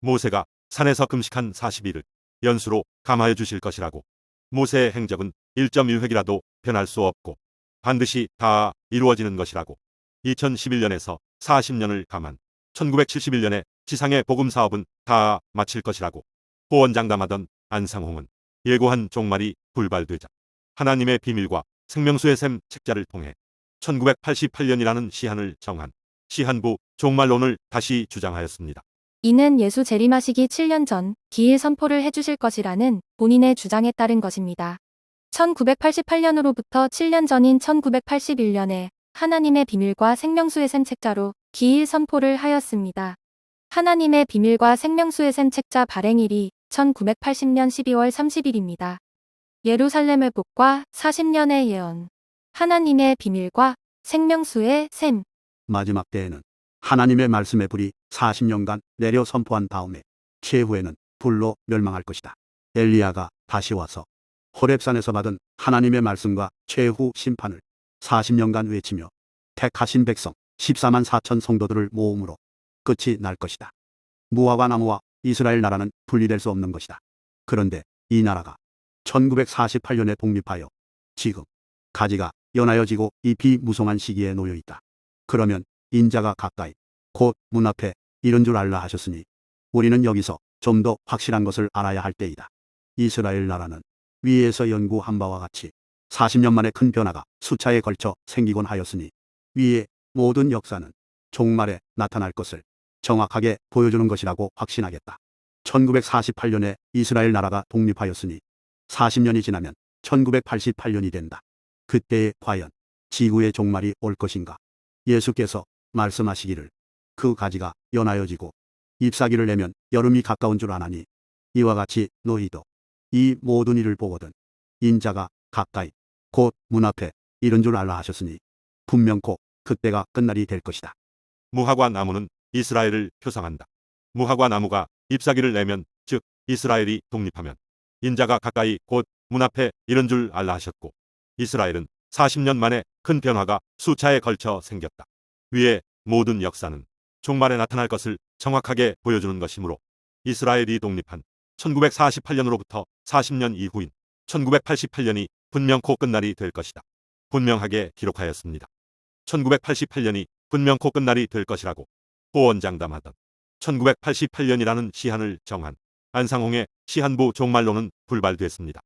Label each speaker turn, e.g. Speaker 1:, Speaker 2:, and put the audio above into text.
Speaker 1: 모세가 산에서 금식한 40일을 연수로 감하여 주실 것이라고. 모세의 행적은 1.1획이라도 변할 수 없고 반드시 다 이루어지는 것이라고. 2011년에서 40년을 감한 1971년에 지상의 복음 사업은 다 마칠 것이라고. 호언장담하던 안상홍은 예고한 종말이 불발되자 하나님의 비밀과 생명수의 샘 책자를 통해 1988년이라는 시한을 정한 시한부 종말론을 다시 주장하였습니다.
Speaker 2: 이는 예수 재림하시기 7년 전 기일 선포를 해주실 것이라는 본인의 주장에 따른 것입니다. 1988년으로부터 7년 전인 1981년에 하나님의 비밀과 생명수의 샘 책자로 기일 선포를 하였습니다. 하나님의 비밀과 생명수의 샘 책자 발행일이 1980년 12월 30일입니다. 예루살렘의 복과 40년의 예언. 하나님의 비밀과 생명수의 샘.
Speaker 3: 마지막 때에는 하나님의 말씀의 불이 40년간 내려 선포한 다음에 최후에는 불로 멸망할 것이다. 엘리야가 다시 와서 호렙산에서 받은 하나님의 말씀과 최후 심판을 40년간 외치며 택하신 백성 14만 4천 성도들을 모음으로 끝이 날 것이다. 무화과 나무와 이스라엘 나라는 분리될 수 없는 것이다. 그런데 이 나라가 1948년에 독립하여 지금 가지가 연하여지고 잎이 무성한 시기에 놓여 있다. 그러면 인자가 가까이 곧 문 앞에 이런 줄 알라 하셨으니 우리는 여기서 좀 더 확실한 것을 알아야 할 때이다. 이스라엘 나라는 위에서 연구한 바와 같이 40년 만에 큰 변화가 수차에 걸쳐 생기곤 하였으니 위의 모든 역사는 종말에 나타날 것을 정확하게 보여주는 것이라고 확신하겠다. 1948년에 이스라엘 나라가 독립하였으니 40년이 지나면 1988년이 된다. 그때에 과연 지구의 종말이 올 것인가? 예수께서 말씀하시기를 그 가지가 연하여지고 잎사귀를 내면 여름이 가까운 줄 아나니 이와 같이 너희도 이 모든 일을 보거든 인자가 가까이 곧 문 앞에 이른 줄 알라 하셨으니 분명코 그때가 끝날이 될 것이다.
Speaker 1: 무화과 나무는 이스라엘을 표상한다. 무화과 나무가 잎사귀를 내면 즉 이스라엘이 독립하면 인자가 가까이 곧 문 앞에 이런 줄 알라 하셨고 이스라엘은 40년 만에 큰 변화가 수차에 걸쳐 생겼다. 위의 모든 역사는 종말에 나타날 것을 정확하게 보여주는 것이므로 이스라엘이 독립한 1948년으로부터 40년 이후인 1988년이 분명코 끝날이 될 것이다. 분명하게 기록하였습니다. 1988년이 분명코 끝날이 될 것이라고 호언장담하던 1988년이라는 시한을 정한 안상홍의 시한부 종말론은 불발됐습니다.